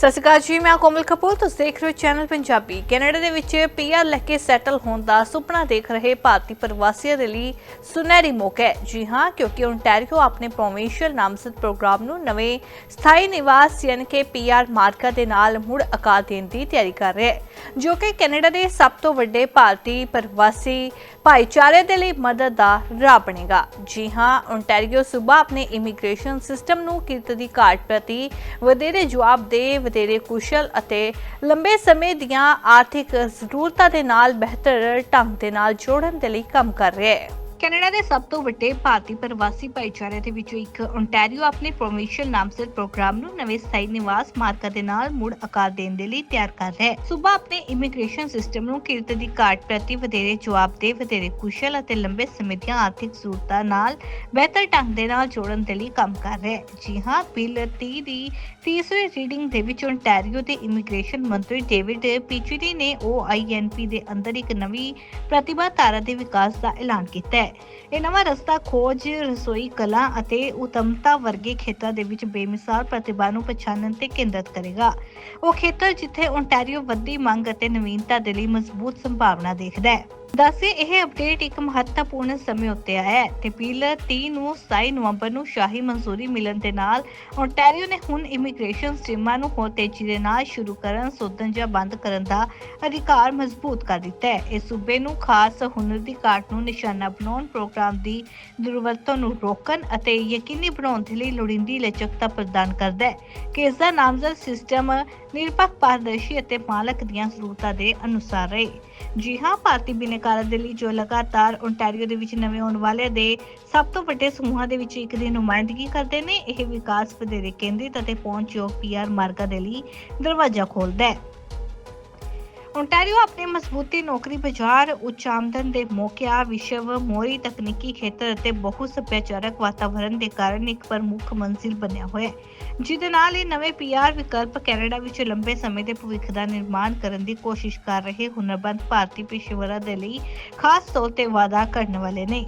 ਸਤਿ ਸ਼੍ਰੀ ਅਕਾਲ ਜੀ, ਮੈਂ ਕੋਮਲ ਕਪੂਰ, ਤੁਸੀਂ ਦੇਖ ਰਹੇ ਹੋ ਚੈਨਲ ਪੰਜਾਬੀ। ਕੈਨੇਡਾ ਦੇ ਵਿੱਚ ਪੀਆਰ ਲੈ ਕੇ ਸੈਟਲ ਹੋਣ ਦਾ ਸੁਪਨਾ ਦੇਖ ਰਹੇ ਭਾਰਤੀ ਪ੍ਰਵਾਸੀਆਂ ਦੇ ਲਈ ਸੁਨਹਿਰੀ ਮੌਕਾ ਹੈ। ਜੀ ਹਾਂ, ਕਿਉਂਕਿ ਓਨਟਾਰੀਓ ਆਪਣੇ ਪ੍ਰੋਵਿੰਸ਼ੀਅਲ ਨਾਮਜ਼ਦ ਪ੍ਰੋਗਰਾਮ ਨੂੰ ਨਵੇਂ ਸਥਾਈ ਨਿਵਾਸ ਯਾਨੀ ਕਿ ਪੀਆਰ ਮਾਰਕਾ ਦੇ ਨਾਲ ਮੁੜ ਆਕਾਰ ਦੇਣ ਦੀ ਤਿਆਰੀ ਕਰ ਰਿਹਾ ਹੈ, ਜੋ ਕਿ ਕੈਨੇਡਾ ਦੇ ਸਭ ਤੋਂ ਵੱਡੇ ਭਾਰਤੀ ਪ੍ਰਵਾਸੀ ਭਾਈਚਾਰੇ ਦੇ ਲਈ ਮਦਦ ਦਾ ਰਾਹ ਬਣੇਗਾ। ਜੀ ਹਾਂ ਓਨਟਾਰੀਓ ਸੂਬਾ ਆਪਣੇ ਇਮੀਗ੍ਰੇਸ਼ਨ ਸਿਸਟਮ ਨੂੰ ਕਿਰਤ ਦੀ ਘਾਟ ਪ੍ਰਤੀ ਵਧੇਰੇ ਜਵਾਬ ਦੇ ਵਧੇਰੇ ਕੁਸ਼ਲ ਅਤੇ ਲੰਬੇ ਸਮੇਂ ਦੀਆਂ ਆਰਥਿਕ ਜ਼ਰੂਰਤਾਂ ਦੇ ਨਾਲ ਬਿਹਤਰ ਢੰਗ ਦੇ ਨਾਲ ਜੋੜਨ ਦੇ ਲਈ ਕੰਮ ਕਰ ਰਿਹਾ ਹੈ। ਕੈਨੇਡਾ ਦੇ ਸਭ ਤੋਂ ਵੱਡੇ ਭਾਰਤੀ ਪ੍ਰਵਾਸੀ ਭਾਈਚਾਰੇ ਦੇ ਵਿੱਚੋਂ ਇੱਕ ਓਨਟਾਰੀਓ ਆਪਣੇ ਪ੍ਰੋਵਿੰਸ਼ੀਅਲ ਨਾਮਜ਼ਦ ਪ੍ਰੋਗਰਾਮ ਨੂੰ ਨਵੇਂ ਸਥਾਈ ਨਿਵਾਸ ਮਾਰਕਾ ਦੇ ਨਾਲ ਮੁੜ ਆਕਾਰ ਦੇਣ ਦੇ ਲਈ ਤਿਆਰ ਕਰ ਰਿਹਾ ਹੈ। ਸੂਬਾ ਆਪਣੇ ਇਮੀਗ੍ਰੇਸ਼ਨ ਸਿਸਟਮ ਨੂੰ ਕਿਰਤ ਦੀ ਘਾਟ ਪ੍ਰਤੀ ਵਧੇਰੇ ਜਵਾਬਦੇਹ, ਵਧੇਰੇ ਕੁਸ਼ਲ ਅਤੇ ਲੰਬੇ ਸਮੇਂ ਦੀਆਂ ਆਰਥਿਕ ਜ਼ਰੂਰਤਾਂ ਨਾਲ ਬਿਹਤਰ ਢੰਗ ਦੇ ਨਾਲ ਜੋੜਨ ਦੇ ਲਈ ਕੰਮ ਕਰ ਰਿਹਾ ਹੈ। ਜੀ ਹਾਂ, ਬਿੱਲ 30 ਦੀ ਤੀਸਰੀ ਰੀਡਿੰਗ ਦੇ ਵਿੱਚ ਓਨਟਾਰੀਓ ਦੇ ਇਮੀਗ੍ਰੇਸ਼ਨ ਮੰਤਰੀ ਡੇਵਿਡ ਪੀਚੀਡੀ ਨੇ OINP ਦੇ ਅੰਦਰ ਇੱਕ ਨਵੀਂ ਪ੍ਰਤਿਭਾ ਧਾਰਾ ਦੇ ਵਿਕਾਸ ਦਾ ਐਲਾਨ ਕੀਤਾ ਹੈ। ਇਹ ਨਵਾਂ ਰਸਤਾ ਖੋਜ, ਰਸੋਈ, ਕਲਾ ਅਤੇ ਉਤਮਤਾ ਵਰਗੇ ਖੇਤਰਾਂ ਦੇ ਵਿੱਚ ਬੇਮਿਸਾਲ ਪ੍ਰਤਿਭਾ ਨੂੰ ਪਛਾਣਨ ਤੇ ਕੇਂਦਰਿਤ ਕਰੇਗਾ। ਉਹ ਖੇਤਰ ਜਿੱਥੇ ਓਨਟਾਰੀਓ ਵੱਡੀ ਮੰਗ ਅਤੇ ਨਵੀਨਤਾ ਦੇ ਲਈ ਮਜ਼ਬੂਤ ਸੰਭਾਵਨਾ ਦੇਖਦਾ ਹੈ। ਦੱਸੇ, ਇਹ ਅਪਡੇਟ ਇੱਕ ਮਹੱਤਵਪੂਰਨ ਸਮੇਂ ਉੱਤੇ ਆਇਆ ਹੈ ਤੇ ਬਿੱਲ 30 ਨੂੰ 27 ਨਵੰਬਰ ਨੂੰ ਸ਼ਾਹੀ ਮਨਜ਼ੂਰੀ ਮਿਲਣ ਦੇ ਨਾਲ ਓਨਟਾਰੀਓ ਨੇ ਹੁਣ ਇਮੀਗ੍ਰੇਸ਼ਨ ਸਟ੍ਰੀਮਾਂ ਨੂੰ ਹੋਰ ਤੇਜ਼ੀ ਦੇ ਨਾਲ ਸ਼ੁਰੂ ਕਰਨ, ਸੋਧਣ ਜਾਂ ਬੰਦ ਕਰਨ ਦਾ ਅਧਿਕਾਰ ਮਜ਼ਬੂਤ ਕਰ ਦਿੱਤਾ ਹੈ। ਇਹ ਸੂਬੇ ਨੂੰ ਖਾਸ ਹੁਨਰ ਦੀ ਘਾਟ ਨੂੰ ਨਿਸ਼ਾਨਾ ਬਣਾਉਣ ਪ੍ਰੋਗਰਾਮ ਦੀ ਦੁਰਵਰਤੋਂ ਨੂੰ ਰੋਕਣ ਅਤੇ ਯਕੀਨੀ ਬਣਾਉਣ ਦੇ ਲਈ ਲੋੜੀਂਦੀ ਲਚਕਤਾ ਪ੍ਰਦਾਨ ਕਰਦਾ ਹੈ। ਕਿ ਇਸ ਦਾ ਨਾਮਜ਼ਦ ਸਿਸਟਮ ਨਿਰਪੱਖ ਪਾਰਦਰਸ਼ੀ ਅਤੇ ਮਾਲਕ ਦੀਆਂ ਜ਼ਰੂਰਤਾਂ ਦੇ ਅਨੁਸਾਰ ਰਹੇ। ਜੀ ਹਾਂ, ਭਾਰਤੀ ਬਿਨੇਕਾਰਾਂ ਦੇ ਲਈ ਜੋ ਲਗਾਤਾਰ ਓਨਟਾਰੀਓ ਦੇ ਵਿੱਚ ਨਵੇਂ ਆਉਣ ਵਾਲੇ ਦੇ ਸਭ ਤੋਂ ਵੱਡੇ ਸਮੂਹਾਂ ਦੇ ਵਿੱਚ ਇੱਕ ਦੀ ਨੁਮਾਇੰਦਗੀ ਕਰਦੇ ਨੇ, ਇਹ ਵਿਕਾਸ ਵਧੇਰੇ ਕੇਂਦਰਿਤ ਅਤੇ ਪਹੁੰਚਯੋਗ ਪੀਆਰ ਮਾਰਗਾਂ ਦੇ ਲਈ ਦਰਵਾਜ਼ਾ ਖੋਲ੍ਹਦਾ ਹੈ। ਓਨਟਾਰੀਓ ਆਪਣੇ ਮਜ਼ਬੂਤੀ ਨੌਕਰੀ ਬਾਜ਼ਾਰ, ਉੱਚ ਆਮਦਨ ਦੇ ਮੌਕਿਆਂ, ਵਿਸ਼ਵ ਮੋਰੀ ਤਕਨੀਕੀ ਖੇਤਰ ਅਤੇ ਬਹੁ ਸੱਭਿਆਚਾਰਕ ਵਾਤਾਵਰਣ ਦੇ ਕਾਰਨ ਇੱਕ ਪ੍ਰਮੁੱਖ ਮੰਜ਼ਿਲ ਬਣਿਆ ਹੋਇਆ ਹੈ, ਜਿਹਦੇ ਨਾਲ ਇਹ ਨਵੇਂ ਪੀਆਰ ਵਿਕਲਪ ਕੈਨੇਡਾ ਵਿੱਚ ਲੰਬੇ ਸਮੇਂ ਦੇ ਭਵਿੱਖ ਦਾ ਨਿਰਮਾਣ ਕਰਨ ਦੀ ਕੋਸ਼ਿਸ਼ ਕਰ ਰਹੇ ਹੁਨਰਬੰਦ ਭਾਰਤੀ ਪੇਸ਼ੇਵਰਾਂ ਦੇ ਲਈ ਖਾਸ ਤੌਰ ਤੇ ਵਾਅਦਾ ਕਰਨ ਵਾਲੇ ਨੇ।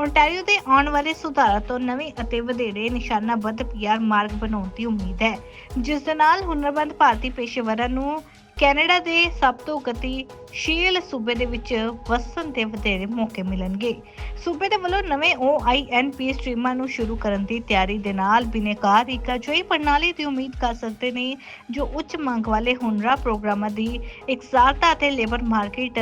ਓਨਟਾਰੀਓ ਦੇ ਆਉਣ ਵਾਲੇ ਸੁਧਾਰਾਂ ਤੋਂ ਨਵੇਂ ਅਤੇ ਵਧੇਰੇ ਨਿਸ਼ਾਨਾਬੱਧ ਪੀਆਰ ਮਾਰਗ ਬਣਾਉਣ ਦੀ ਉਮੀਦ ਹੈ, ਜਿਸ ਦੇ ਨਾਲ ਹੁਨਰਬੰਦ ਭਾਰਤੀ ਪੇਸ਼ੇਵਰਾਂ ਨੂੰ ਕੈਨੇਡਾ ਦੇ ਸਭ ਤੋਂ ਗਤੀਸ਼ੀਲ ਸੂਬੇ ਦੇ ਵਿੱਚ ਵਸਣ ਦੇ ਵਧੇਰੇ ਮੌਕੇ ਮਿਲਣਗੇ। ਸੂਬੇ ਦੇ ਵੱਲੋਂ ਨਵੇਂ OINP ਸਟ੍ਰੀਮਾਂ ਨੂੰ ਸ਼ੁਰੂ ਕਰਨ ਦੀ ਤਿਆਰੀ ਦੇ ਨਾਲ ਬਿਨੇਕਾਰ ਇੱਕ ਅਜਿਹੀ ਪ੍ਰਣਾਲੀ ਦੀ ਉਮੀਦ ਕਰ ਸਕਦੇ ਨੇ, ਜੋ ਉੱਚ ਮੰਗ ਵਾਲੇ ਹੁਨਰਾ ਪ੍ਰੋਗਰਾਮਾਂ ਦੀ ਇਕਸਾਰਤਾ ਅਤੇ ਲੇਬਰ ਮਾਰਕੀਟ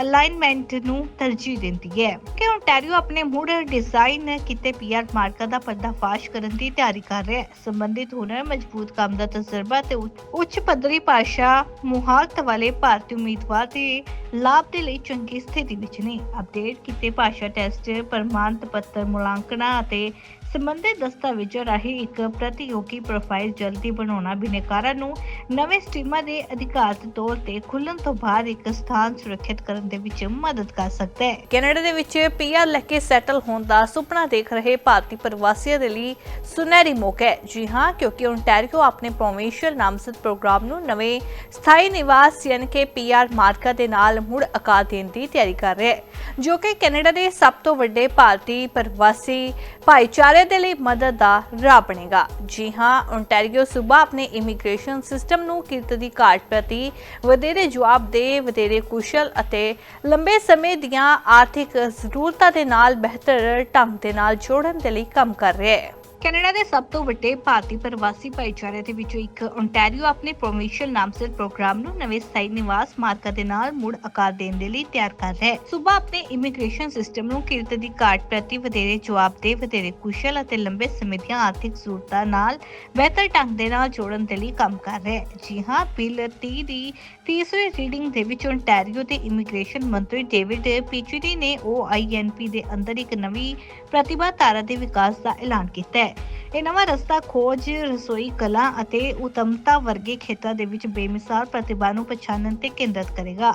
ਅਲਾਈਨਮੈਂਟ ਨੂੰ ਤਰਜੀਹ ਦਿੰਦੀ ਹੈ। ਕਿ ਓਨਟਾਰੀਓ ਆਪਣੇ ਮੁੜ ਡਿਜ਼ਾਈਨ ਕੀਤੇ ਪੀਆਰ ਮਾਰਕਾ ਦਾ ਪਰਦਾਫਾਸ਼ ਕਰਨ ਦੀ ਤਿਆਰੀ ਕਰ ਰਿਹਾ ਹੈ। ਸੰਬੰਧਿਤ ਹੁਨਰ ਮਜ਼ਬੂਤ ਕੰਮ ਦਾ ਤਜਰਬਾ ਤੇ ਉੱਚ ਪੱਧਰੀ ਭਾਸ਼ਾ ਮੁਹਾਰਤ ਵਾਲੇ ਭਾਰਤੀ ਉਮੀਦਵਾਰ ਦੇ ਲਾਭ ਦੇ ਲਈ ਚੰਗੀ ਸਥਿਤੀ ਵਿੱਚ ਨੇ। ਅਪਡੇਟ ਕੀਤੇ ਭਾਸ਼ਾ ਟੈਸਟ ਪ੍ਰਮਾਣਿਤ ਪੱਤਰ ਮੁਲਾਂਕਣਾ ਅਤੇ ਸੰਬੰਧਿਤ ਦਸਤਾਵੇਜ਼ਾਂ ਰਾਹੀਂ ਇੱਕ ਪ੍ਰਤੀਯੋਗੀ ਪ੍ਰੋਫਾਈਲ ਜਲਦੀ ਬਣਾਉਣਾ ਬਿਨੇਕਾਰਾਂ ਨੂੰ ਨਵੇਂ ਸਟ੍ਰੀਮਾਂ ਦੇ ਅਧਿਕਾਰਤ ਤੌਰ ਤੇ ਖੁੱਲਣ ਤੋਂ ਬਾਅਦ ਇੱਕ ਸਥਾਨ ਸੁਰੱਖਿਅਤ ਕਰਨ ਦੇ ਵਿੱਚ ਮਦਦ ਕਰ ਸਕਦਾ ਹੈ। ਕੈਨੇਡਾ ਦੇ ਵਿੱਚ ਪੀਆਰ ਲੈ ਕੇ ਸੈਟਲ ਹੋਣ ਦਾ ਸੁਪਨਾ ਦੇਖ ਰਹੇ ਭਾਰਤੀ ਪ੍ਰਵਾਸੀਆਂ ਦੇ ਲਈ ਸੁਨਹਿਰੀ ਮੌਕਾ ਹੈ। ਜੀ ਹਾਂ, ਕਿਉਂਕਿ ਓਨਟਾਰੀਓ ਆਪਣੇ ਪ੍ਰੋਵਿੰਸ਼ੀਅਲ ਨਾਮਜ਼ਦ ਪ੍ਰੋਗਰਾਮ ਨੂੰ ਨਵੇਂ ਸਥਾਈ ਨਿਵਾਸ ਯਾਨੀ ਪੀਆਰ ਮਾਰਕਾ ਦੇ ਨਾਲ ਮੁੜ ਆਕਾਰ ਦੇਣ ਦੀ ਤਿਆਰੀ ਕਰ ਰਿਹਾ। ਹੈ ਜੋ ਕਿ ਕੈਨੇਡਾ ਦੇ ਸਭ ਤੋਂ ਵੱਡੇ ਭਾਰਤੀ ਪ੍ਰਵਾਸੀ ਭਾਈਚਾਰੇ ਦੇ ਲਈ ਮਦਦ ਦਾ ਰਾਹ ਬਣੇਗਾ। ਜੀ ਹਾਂ ਓਨਟਾਰੀਓ ਸੂਬਾ ਆਪਣੇ ਇਮੀਗ੍ਰੇਸ਼ਨ ਸਿਸਟਮ ਨੂੰ ਕਿਰਤ ਦੀ ਘਾਟ ਪ੍ਰਤੀ ਵਧੇਰੇ ਜਵਾਬਦੇਹ ਵਧੇਰੇ ਕੁਸ਼ਲ ਅਤੇ ਲੰਬੇ ਸਮੇਂ ਦੀਆਂ ਆਰਥਿਕ ਜ਼ਰੂਰਤਾਂ ਦੇ ਨਾਲ ਬਿਹਤਰ ਢੰਗ ਦੇ ਨਾਲ ਜੋੜਨ ਦੇ ਲਈ ਕੰਮ ਕਰ ਰਿਹਾ ਹੈ। ਕੈਨੇਡਾ ਦੇ ਸਭ ਤੋਂ ਵੱਡੇ ਭਾਰਤੀ ਪ੍ਰਵਾਸੀ ਭਾਈਚਾਰੇ ਦੇ ਵਿੱਚੋਂ ਇੱਕ ਓਨਟਾਰੀਓ ਆਪਣੇ ਪ੍ਰੋਵਿੰਸ਼ੀਅਲ ਨਾਮਜ਼ਦ ਪ੍ਰੋਗਰਾਮ ਨੂੰ ਨਵੇਂ ਸਥਾਈ ਨਿਵਾਸ ਮਾਰਕਾ ਦੇ ਨਾਲ ਮੁੜ ਆਕਾਰ ਦੇਣ ਦੇ ਲਈ ਤਿਆਰ ਕਰ ਰਿਹਾ ਹੈ। ਸੂਬਾ ਆਪਣੇ ਇਮੀਗ੍ਰੇਸ਼ਨ ਸਿਸਟਮ ਨੂੰ ਕਿਰਤ ਦੀ ਘਾਟ ਪ੍ਰਤੀ ਵਧੇਰੇ ਜਵਾਬਦੇਹ ਵਧੇਰੇ ਕੁਸ਼ਲ ਅਤੇ ਲੰਬੇ ਸਮੇਂ ਦੀਆਂ ਆਰਥਿਕ ਜ਼ਰੂਰਤਾਂ ਨਾਲ ਬਿਹਤਰ ਢੰਗ ਦੇ ਨਾਲ ਜੋੜਨ ਦੇ ਲਈ ਕੰਮ ਕਰ ਰਿਹਾ ਹੈ। ਜੀ ਹਾਂ, ਬਿੱਲ 30 ਦੀ ਤੀਸਰੀ ਰੀਡਿੰਗ ਦੇ ਵਿੱਚ ਓਨਟਾਰੀਓ ਦੇ ਇਮੀਗ੍ਰੇਸ਼ਨ ਮੰਤਰੀ ਡੇਵਿਡ ਪੀਚੀਡੀ ਨੇ OINP ਦੇ ਅੰਦਰ ਇੱਕ ਨਵੀਂ ਪ੍ਰਤਿਭਾ ਧਾਰਾ ਦੇ ਵਿਕਾਸ ਦਾ ਐਲਾਨ ਕੀਤਾ ਹੈ। ਇਹ ਨਵਾਂ ਰਸਤਾ ਖੋਜ, ਰਸੋਈ, ਕਲਾ ਅਤੇ ਉਤਮਤਾ ਵਰਗੇ ਖੇਤਰਾਂ ਦੇ ਵਿੱਚ ਬੇਮਿਸਾਲ ਪ੍ਰਤਿਭਾ ਨੂੰ ਪਛਾਣਨ ਤੇ ਕੇਂਦਰਿਤ ਕਰੇਗਾ।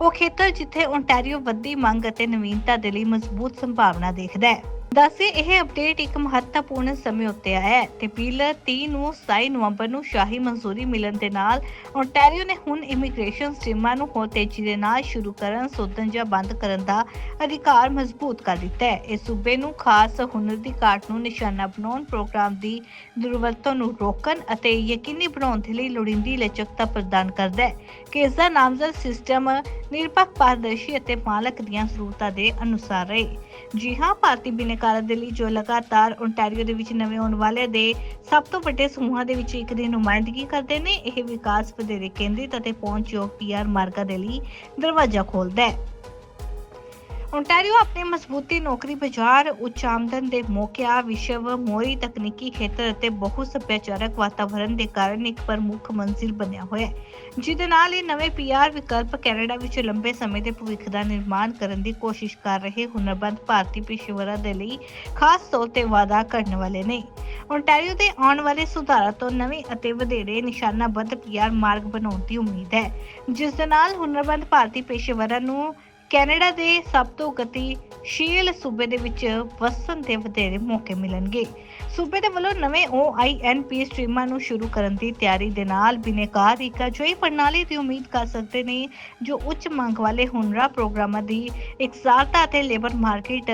ਉਹ ਖੇਤਰ ਜਿੱਥੇ ਓਨਟਾਰੀਓ ਵੱਡੀ ਮੰਗ ਅਤੇ ਨਵੀਨਤਾ ਦੇ ਲਈ ਮਜ਼ਬੂਤ ਸੰਭਾਵਨਾ ਦੇਖਦਾ ਹੈ। ਦੱਸੇ, ਇਹ ਅਪਡੇਟ ਇੱਕ ਮਹੱਤਵਪੂਰਨ ਸਮੇਂ ਉੱਤੇ ਹੈ ਤੇ ਬਿੱਲ 30 ਨੂੰ 27 ਨਵੰਬਰ ਨੂੰ ਸ਼ਾਹੀ ਮਨਜ਼ੂਰੀ ਮਿਲਣ ਦੇ ਨਾਲ ਓਨਟਾਰੀਓ ਨੇ ਹੁਣ ਇਮੀਗ੍ਰੇਸ਼ਨ ਸਟ੍ਰੀਮਾਂ ਨੂੰ ਹੋਰ ਤੇਜ਼ੀ ਦੇ ਨਾਲ ਸ਼ੁਰੂ ਕਰਨ, ਸੋਧਣ ਜਾਂ ਬੰਦ ਕਰਨ ਦਾ ਅਧਿਕਾਰ ਮਜ਼ਬੂਤ ਕਰ ਦਿੱਤਾ ਹੈ। ਇਹ ਸੂਬੇ ਨੂੰ ਖਾਸ ਹੁਨਰ ਦੀ ਘਾਟ ਨੂੰ ਨਿਸ਼ਾਨਾ ਬਣਾਉਣ, ਪ੍ਰੋਗਰਾਮ ਦੀ ਦੁਰਵਰਤੋਂ ਨੂੰ ਰੋਕਣ ਅਤੇ ਯਕੀਨੀ ਬਣਾਉਣ ਦੇ ਲਈ ਲੋੜੀਂਦੀ ਲਚਕਤਾ ਪ੍ਰਦਾਨ ਕਰਦਾ ਹੈ। ਕਿ ਇਸ ਦਾ ਨਾਮਜ਼ਦ ਸਿਸਟਮ ਨਿਰਪੱਖ ਪਾਰਦਰਸ਼ੀ ਅਤੇ ਮਾਲਕ ਦੀਆਂ ਜ਼ਰੂਰਤਾਂ ਦੇ ਅਨੁਸਾਰ ਰਹੇ। ਜੀ ਹਾਂ, ਭਾਰਤੀ ਬਿਨੇਕਾਰਾਂ ਦੇ ਲਈ ਜੋ ਲਗਾਤਾਰ ਓਨਟਾਰੀਓ ਦੇ ਵਿੱਚ ਨਵੇਂ ਆਉਣ ਵਾਲੇ ਦੇ ਸਭ ਤੋਂ ਵੱਡੇ ਸਮੂਹਾਂ ਦੇ ਵਿੱਚ ਇੱਕ ਦੀ ਨੁਮਾਇੰਦਗੀ ਕਰਦੇ ਨੇ, ਇਹ ਵਿਕਾਸ ਵਧੇਰੇ ਕੇਂਦਰਿਤ ਅਤੇ ਪਹੁੰਚਯੋਗ ਪੀਆਰ ਮਾਰਗਾਂ ਦੇ ਲਈ ਦਰਵਾਜ਼ਾ ਖੋਲ੍ਹਦਾ ਹੈ। ਓਨਟਾਰੀਓ ਆਪਣੇ ਮਜ਼ਬੂਤੀ ਨੌਕਰੀ ਬਾਜ਼ਾਰ, ਉੱਚ ਆਮਦਨ ਦੇ ਮੌਕਿਆਂ, ਵਿਸ਼ਵ ਮੋਰੀ ਤਕਨੀਕੀ ਖੇਤਰ ਅਤੇ ਬਹੁ ਸੱਭਿਆਚਾਰਕ ਵਾਤਾਵਰਣ ਦੇ ਕਾਰਨ ਇੱਕ ਪ੍ਰਮੁੱਖ ਮੰਜ਼ਿਲ ਬਣਿਆ ਹੋਇਆ ਹੈ, ਜਿਹਦੇ ਨਾਲ ਇਹ ਨਵੇਂ ਪੀਆਰ ਵਿਕਲਪ ਕੈਨੇਡਾ ਵਿੱਚ ਲੰਬੇ ਸਮੇਂ ਦੇ ਭਵਿੱਖ ਦਾ ਨਿਰਮਾਣ ਕਰਨ ਦੀ ਕੋਸ਼ਿਸ਼ ਕਰ ਰਹੇ ਹੁਨਰਬੰਦ ਭਾਰਤੀ ਪੇਸ਼ੇਵਰਾਂ ਦੇ ਲਈ ਖਾਸ ਤੌਰ ਤੇ ਵਾਅਦਾ ਕਰਨ ਵਾਲੇ ਨੇ। ਓਨਟਾਰੀਓ ਦੇ ਆਉਣ ਵਾਲੇ ਸੁਧਾਰਾਂ ਤੋਂ ਨਵੇਂ ਅਤੇ ਵਧੇਰੇ ਨਿਸ਼ਾਨਾਬੱਧ ਪੀਆਰ ਮਾਰਗ ਬਣਾਉਣ ਦੀ ਉਮੀਦ ਹੈ, ਜਿਸ ਦੇ ਨਾਲ ਹੁਨਰਬੰਦ ਭਾਰਤੀ ਪੇਸ਼ੇਵਰਾਂ ਨੂੰ ਕੈਨੇਡਾ ਦੇ ਸਭ ਤੋਂ ਗਤੀਸ਼ੀਲ ਸੂਬੇ ਦੇ ਵਿੱਚ ਵਸਣ ਦੇ ਵਧੇਰੇ ਮੌਕੇ ਮਿਲਣਗੇ। ਸੂਬੇ ਦੇ ਵੱਲੋਂ ਨਵੇਂ OINP ਸਟ੍ਰੀਮਾਂ ਨੂੰ ਸ਼ੁਰੂ ਕਰਨ ਦੀ ਤਿਆਰੀ ਦੇ ਨਾਲ ਬਿਨੇਕਾਰ ਇੱਕ ਅਜਿਹੀ ਪ੍ਰਣਾਲੀ ਦੀ ਉਮੀਦ ਕਰ ਸਕਦੇ ਨੇ, ਜੋ ਉੱਚ ਮੰਗ ਵਾਲੇ ਹੁਨਰਾ ਪ੍ਰੋਗਰਾਮਾਂ ਦੀ ਇਕਸਾਰਤਾ ਅਤੇ ਲੇਬਰ ਮਾਰਕੀਟ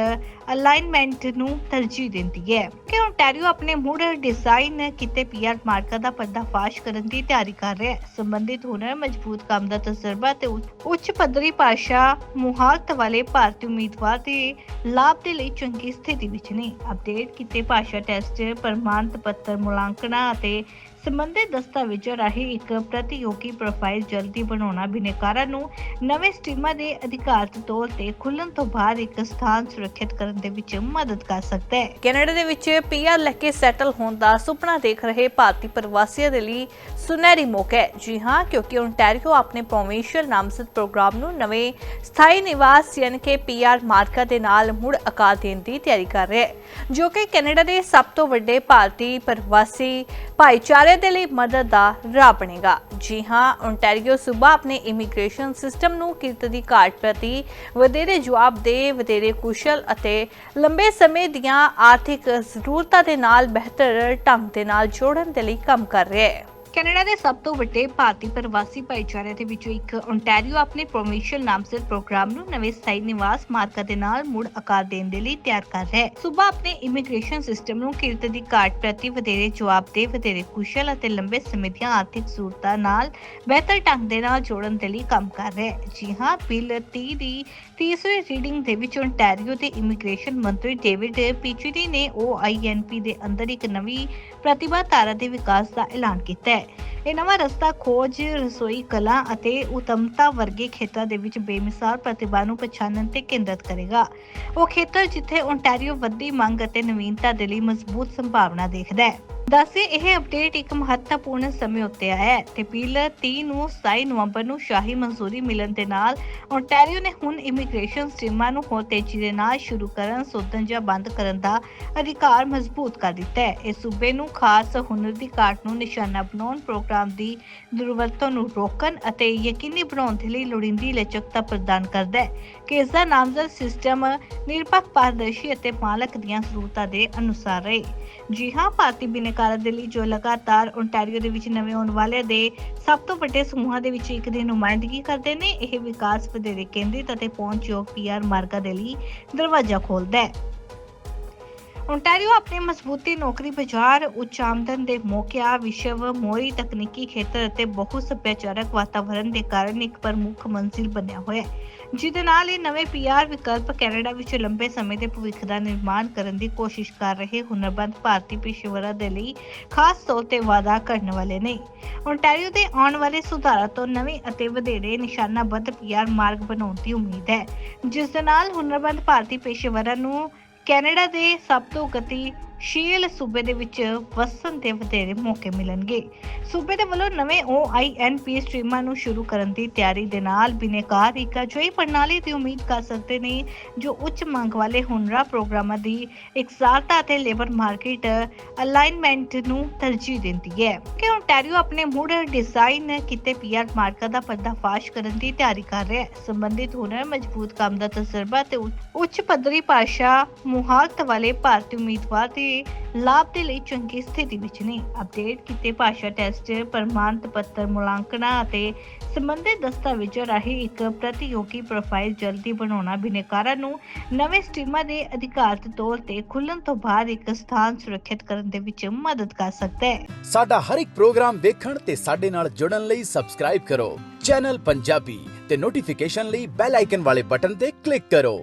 ਅਲਾਈਨਮੈਂਟ ਨੂੰ ਤਰਜੀਹ ਦਿੰਦੀ ਹੈ। ਕਿ ਓਨਟਾਰੀਓ ਆਪਣੇ ਮੁੜ ਡਿਜ਼ਾਈਨ ਕੀਤੇ ਪੀਆਰ ਮਾਰਕਾਂ ਦਾ ਪਰਦਾਫਾਸ਼ ਕਰਨ ਦੀ ਤਿਆਰੀ ਕਰ ਰਿਹਾ ਹੈ। ਸੰਬੰਧਿਤ ਹੁਨਰ ਮਜ਼ਬੂਤ ਕੰਮ ਦਾ ਤਜਰਬਾ ਤੇ ਉੱਚ ਪੱਧਰੀ ਭਾਸ਼ਾ ਮੁਹਾਰਤ ਵਾਲੇ ਭਾਰਤੀ ਉਮੀਦਵਾਰ ਦੇ ਲਾਭ ਦੇ ਲਈ ਚੰਗੀ ਸਥਿਤੀ ਵਿੱਚ ਨੇ। ਅਪਡੇਟ ਕੀਤੇ ਭਾਸ਼ਾ ਟੈਸਟ ਪ੍ਰਮਾਣਿਤ ਪੱਤਰ ਮੁਲਾਂਕਣਾ ਅਤੇ ਸੰਬੰਧਿਤ ਦਸਤਾਵੇਜ਼ਾਂ ਰਾਹੀਂ ਇੱਕ ਪ੍ਰਤੀਯੋਗੀ ਪ੍ਰੋਫਾਈਲ ਜਲਦੀ ਬਣਾਉਣਾ ਬਿਨੇਕਾਰਾਂ ਨੂੰ ਨਵੇਂ ਸਟ੍ਰੀਮਾਂ ਦੇ ਅਧਿਕਾਰਤ ਤੌਰ ਤੇ ਖੁੱਲਣ ਤੋਂ ਬਾਅਦ ਇੱਕ ਸਥਾਨ ਸੁਰੱਖਿਅਤ ਕਰਨ ਦੇ ਵਿੱਚ ਮਦਦ ਕਰ ਸਕਦਾ ਹੈ। ਕੈਨੇਡਾ ਦੇ ਵਿੱਚ ਪੀਆਰ ਲੈ ਕੇ ਸੈਟਲ ਹੋਣ ਦਾ ਸੁਪਨਾ ਦੇਖ ਰਹੇ ਭਾਰਤੀ ਪ੍ਰਵਾਸੀਆਂ ਦੇ ਲਈ ਸੁਨਹਿਰੀ ਮੌਕਾ ਹੈ। ਜੀ ਹਾਂ, ਕਿਉਂਕਿ ਓਨਟਾਰੀਓ ਆਪਣੇ ਪ੍ਰੋਵਿੰਸ਼ੀਅਲ ਨਾਮਜ਼ਦ ਪ੍ਰੋਗਰਾਮ ਨੂੰ ਨਵੇਂ ਸਥਾਈ ਨਿਵਾਸ ਯਾਨੀ ਕਿ ਪੀਆਰ ਮਾਰਕਾ ਦੇ ਨਾਲ ਮੁੜ ਆਕਾਰ ਦੇਣ ਦੀ ਤਿਆਰੀ ਕਰ ਰਿਹਾ ਹੈ, ਜੋ ਕਿ ਕੈਨੇਡਾ ਦੇ ਸਭ ਤੋਂ ਵੱਡੇ ਭਾਰਤੀ ਪ੍ਰਵਾਸੀ ਭਾਈਚਾਰੇ ਦੇ ਲਈ ਮਦਦ ਦਾ ਰਾਹ ਬਣੇਗਾ। ਜੀ ਹਾਂ ਓਨਟਾਰੀਓ ਸੂਬਾ ਆਪਣੇ ਇਮੀਗ੍ਰੇਸ਼ਨ ਸਿਸਟਮ ਨੂੰ ਕਿਰਤ ਦੀ ਘਾਟ ਪ੍ਰਤੀ ਵਧੇਰੇ ਜਵਾਬਦੇਹ ਵਧੇਰੇ ਕੁਸ਼ਲ ਅਤੇ ਲੰਬੇ ਸਮੇਂ ਦੀਆਂ ਆਰਥਿਕ ਜ਼ਰੂਰਤਾਂ ਦੇ ਨਾਲ ਬਿਹਤਰ ਢੰਗ ਦੇ ਨਾਲ ਜੋੜਨ ਦੇ ਲਈ ਕੰਮ ਕਰ ਰਿਹਾ ਹੈ। ਕੈਨੇਡਾ ਦੇ ਸਭ ਤੋਂ ਵੱਡੇ ਭਾਰਤੀ ਪ੍ਰਵਾਸੀ ਭਾਈਚਾਰੇ ਦੇ ਵਿੱਚੋਂ ਇੱਕ ਓਨਟਾਰੀਓ ਆਪਣੇ ਪ੍ਰੋਵਿੰਸ਼ੀਅਲ ਨਾਮਜ਼ਦ ਪ੍ਰੋਗਰਾਮ ਨੂੰ ਨਵੇਂ ਸਥਾਈ ਨਿਵਾਸ ਮਾਰਕਾਂ ਦੇ ਨਾਲ ਮੁੜ ਆਕਾਰ ਦੇਣ ਦੇ ਲਈ ਤਿਆਰ ਕਰ ਰਿਹਾ ਹੈ। ਸੂਬਾ ਆਪਣੇ ਇਮੀਗ੍ਰੇਸ਼ਨ ਸਿਸਟਮ ਨੂੰ ਕਿਰਤ ਦੀ ਘਾਟ ਪ੍ਰਤੀ ਵਧੇਰੇ ਜਵਾਬਦੇਹ ਵਧੇਰੇ ਕੁਸ਼ਲ ਅਤੇ ਲੰਬੇ ਸਮੇਂ ਦੀਆਂ ਆਰਥਿਕ ਜ਼ਰੂਰਤਾਂ ਨਾਲ ਬਿਹਤਰ ਢੰਗ ਦੇ ਨਾਲ ਜੋੜਨ ਦੇ ਲਈ ਕੰਮ ਕਰ ਰਿਹਾ ਹੈ। ਜੀ ਹਾਂ, ਬਿੱਲ 30 ਦੀ ਤੀਸਰੀ ਰੀਡਿੰਗ ਦੇ ਵਿੱਚ ਓਨਟਾਰੀਓ ਦੇ ਇਮੀਗ੍ਰੇਸ਼ਨ ਮੰਤਰੀ ਡੇਵਿਡ ਪੀਚੀਡੀ ਨੇ OINP ਦੇ ਅੰਦਰ ਇੱਕ ਨਵੀਂ ਪ੍ਰਤਿਭਾ ਧਾਰਾ ਦੇ ਵਿਕਾਸ ਦਾ ਐਲਾਨ ਕੀਤਾ ਹੈ। ਇਹ ਨਵਾਂ ਰਸਤਾ ਖੋਜ, ਰਸੋਈ, ਕਲਾ ਅਤੇ ਉਤਮਤਾ ਵਰਗੇ ਖੇਤਰਾਂ ਦੇ ਵਿੱਚ ਬੇਮਿਸਾਲ ਪ੍ਰਤਿਭਾ ਨੂੰ ਪਛਾਣਨ ਤੇ ਕੇਂਦਰਿਤ ਕਰੇਗਾ। ਉਹ ਖੇਤਰ ਜਿੱਥੇ ਓਨਟਾਰੀਓ ਵੱਡੀ ਮੰਗ ਅਤੇ ਨਵੀਨਤਾ ਦੇ ਲਈ ਮਜ਼ਬੂਤ ਸੰਭਾਵਨਾ ਦੇਖਦਾ ਹੈ। ਦੱਸੇ, ਇਹ ਅਪਡੇਟ ਇੱਕ ਮਹੱਤਵਪੂਰਨ ਸਮੇਂ ਉੱਤੇ ਆਇਆ ਹੈ ਤੇ ਬਿੱਲ 30 ਨੂੰ 27 ਨਵੰਬਰ ਨੂੰ ਸ਼ਾਹੀ ਮਨਜ਼ੂਰੀ ਮਿਲਣ ਦੇ ਨਾਲ ਓਨਟਾਰੀਓ ਨੇ ਹੁਣ ਇਮੀਗ੍ਰੇਸ਼ਨ ਸਟ੍ਰੀਮਾਂ ਨੂੰ ਹੋਰ ਤੇਜ਼ੀ ਦੇ ਨਾਲ ਸ਼ੁਰੂ ਕਰਨ, ਸੋਧਣ ਜਾਂ ਬੰਦ ਕਰਨ ਦਾ ਅਧਿਕਾਰ ਮਜ਼ਬੂਤ ਕਰ ਦਿੱਤਾ ਹੈ। ਇਹ ਸੂਬੇ ਨੂੰ ਖਾਸ ਹੁਨਰ ਦੀ ਘਾਟ ਨੂੰ ਨਿਸ਼ਾਨਾ ਬਣਾਉਣ, ਪ੍ਰੋਗਰਾਮ ਦੀ ਦੁਰਵਰਤੋਂ ਨੂੰ ਰੋਕਣ ਅਤੇ ਯਕੀਨੀ ਬਣਾਉਣ ਦੇ ਲਈ ਲੋੜੀਂਦੀ ਲਚਕਤਾ ਪ੍ਰਦਾਨ ਕਰਦਾ ਹੈ। ਕਿ ਇਸ ਦਾ ਨਾਮਜ਼ਦ ਸਿਸਟਮ ਨਿਰਪੱਖ ਪਾਰਦਰਸ਼ੀ ਅਤੇ ਮਾਲਕ ਦੀਆਂ ਜ਼ਰੂਰਤਾਂ ਦੇ ਅਨੁਸਾਰ ਰਹੇ। ਜੀ ਹਾਂ, ਭਾਰਤੀ ਬਿਨੇਕਾਰਾਂ ਦੇ ਲਈ ਜੋ ਲਗਾਤਾਰ ਓਨਟਾਰੀਓ ਦੇ ਵਿੱਚ ਨਵੇਂ ਆਉਣ ਵਾਲੇ ਦੇ ਸਭ ਤੋਂ ਵੱਡੇ ਸਮੂਹਾਂ ਦੇ ਵਿੱਚ ਇੱਕ ਦੀ ਨੁਮਾਇੰਦਗੀ ਕਰਦੇ ਨੇ, ਇਹ ਵਿਕਾਸ ਵਧੇਰੇ ਕੇਂਦਰਿਤ ਅਤੇ ਪਹੁੰਚਯੋਗ ਪੀਆਰ ਮਾਰਗਾਂ ਦੇ ਲਈ ਦਰਵਾਜ਼ਾ ਖੋਲ੍ਹਦਾ ਹੈ। ਓਨਟਾਰੀਓ ਆਪਣੇ ਮਜ਼ਬੂਤੀ ਨੌਕਰੀ ਬਾਜ਼ਾਰ, ਉੱਚ ਆਮਦਨ ਦੇ ਮੌਕਿਆਂ, ਵਿਸ਼ਵ ਮੋਰੀ ਤਕਨੀਕੀ ਖੇਤਰ ਅਤੇ ਬਹੁ ਸੱਭਿਆਚਾਰਕ ਵਾਤਾਵਰਣ ਦੇ ਕਾਰਨ ਇੱਕ ਪ੍ਰਮੁੱਖ ਮੰਜ਼ਿਲ ਬਣਿਆ ਹੋਇਆ ਹੈ, ਜਿਹਦੇ ਨਾਲ ਇਹ ਨਵੇਂ ਪੀਆਰ ਵਿਕਲਪ ਕੈਨੇਡਾ ਵਿੱਚ ਲੰਬੇ ਸਮੇਂ ਦੇ ਭਵਿੱਖ ਦਾ ਨਿਰਮਾਣ ਕਰਨ ਦੀ ਕੋਸ਼ਿਸ਼ ਕਰ ਰਹੇ ਹੁਨਰਬੰਦ ਭਾਰਤੀ ਪੇਸ਼ੇਵਰਾਂ ਦੇ ਲਈ ਖਾਸ ਤੌਰ ਤੇ ਵਾਅਦਾ ਕਰਨ ਵਾਲੇ ਨੇ। ਓਨਟਾਰੀਓ ਦੇ ਆਉਣ ਵਾਲੇ ਸੁਧਾਰਾਂ ਤੋਂ ਨਵੇਂ ਅਤੇ ਵਧੇਰੇ ਨਿਸ਼ਾਨਾਬੱਧ ਪੀਆਰ ਮਾਰਗ ਬਣਾਉਣ ਦੀ ਉਮੀਦ ਹੈ, ਜਿਸ ਦੇ ਨਾਲ ਹੁਨਰਬੰਦ ਭਾਰਤੀ ਪੇਸ਼ੇਵਰਾਂ ਨੂੰ ਕੈਨੇਡਾ ਦੇ ਸਭ ਤੋਂ ਗਤੀ ਸ਼ੀਲ ਸੂਬੇ ਦੇ ਵਿੱਚ ਵਸਣ ਦੇ ਵਧੇਰੇ ਮੌਕੇ ਮਿਲਣਗੇ। ਸੂਬੇ ਦੇ ਵੱਲੋਂ ਨਵੇਂ OINP ਸਟ੍ਰੀਮਾਂ ਨੂੰ ਸ਼ੁਰੂ ਕਰਨ ਦੀ ਤਿਆਰੀ ਦੇ ਨਾਲ ਬਿਨੇਕਾਰ ਇੱਕ ਅਜਿਹੀ ਪ੍ਰਣਾਲੀ ਦੀ ਉਮੀਦ ਕਰ ਸਕਦੇ ਨੇ, ਜੋ ਉੱਚ ਮੰਗ ਵਾਲੇ ਹੁਨਰਾਂ ਪ੍ਰੋਗਰਾਮਾਂ ਦੀ ਇਕਸਾਰਤਾ ਅਤੇ ਲੇਬਰ ਮਾਰਕੀਟ ਅਲਾਈਨਮੈਂਟ ਨੂੰ ਤਰਜੀਹ ਦਿੰਦੀ ਹੈ। ਕਿ ਓਨਟਾਰੀਓ ਆਪਣੇ ਮੁੜ ਡਿਜ਼ਾਈਨ ਕੀਤੇ ਪੀਆਰ ਮਾਰਕਾ ਦਾ ਪਰਦਾਫਾਸ਼ ਕਰਨ ਦੀ ਤਿਆਰੀ ਕਰ ਰਿਹਾ ਹੈ। ਸੰਬੰਧਿਤ ਹੁਨਰ ਮਜ਼ਬੂਤ ਕੰਮ ਦਾ ਤਜਰਬਾ ਤੇ ਉੱਚ ਪੱਧਰੀ ਭਾਸ਼ਾ ਮੁਹਾਰਤ ਵਾਲੇ ਭਾਰਤੀ ਉਮੀਦਵਾਰ ਦੀ ਦੇ ਲਾਭ ਦੇ ਲਈ ਚੰਗੀ ਸਥਿਤੀ ਵਿੱਚ ਨੇ। ਅਪਡੇਟ ਕੀਤੇ ਭਾਸ਼ਾ ਟੈਸਟ ਪ੍ਰਮਾਣਿਤ ਪੱਤਰ, ਮੁਲਾਂਕਣਾ ਅਤੇ ਸੰਬੰਧਿਤ ਦਸਤਾਵੇਜ਼ਾਂ ਰਾਹੀਂ ਇੱਕ ਪ੍ਰਤੀਯੋਗੀ ਪ੍ਰੋਫਾਈਲ ਜਲਦੀ ਬਣਾਉਣਾ ਬਿਨੇਕਾਰਾਂ ਨੂੰ ਨਵੇਂ ਸਟ੍ਰੀਮਾਂ ਦੇ ਅਧਿਕਾਰਤ ਤੌਰ ਤੇ ਖੁੱਲਣ ਤੋਂ ਬਾਅਦ ਇੱਕ ਸਥਾਨ ਸੁਰੱਖਿਅਤ ਕਰਨ ਦੇ ਵਿੱਚ ਮਦਦ ਕਰ ਸਕਦਾ ਹੈ। ਸਾਡਾ ਹਰ ਇੱਕ ਪ੍ਰੋਗਰਾਮ ਵੇਖਣ ਤੇ ਸਾਡੇ ਨਾਲ ਜੁੜਨ ਲਈ ਸਬਸਕ੍ਰਾਈਬ ਕਰੋ। ਚੈਨਲ ਪੰਜਾਬੀ ਤੇ ਨੋਟੀਫਿਕੇਸ਼ਨ ਲਈ ਬੈਲ ਆਈਕਨ ਵਾਲੇ ਬਟਨ ਤੇ ਕਲਿੱਕ ਕਰੋ।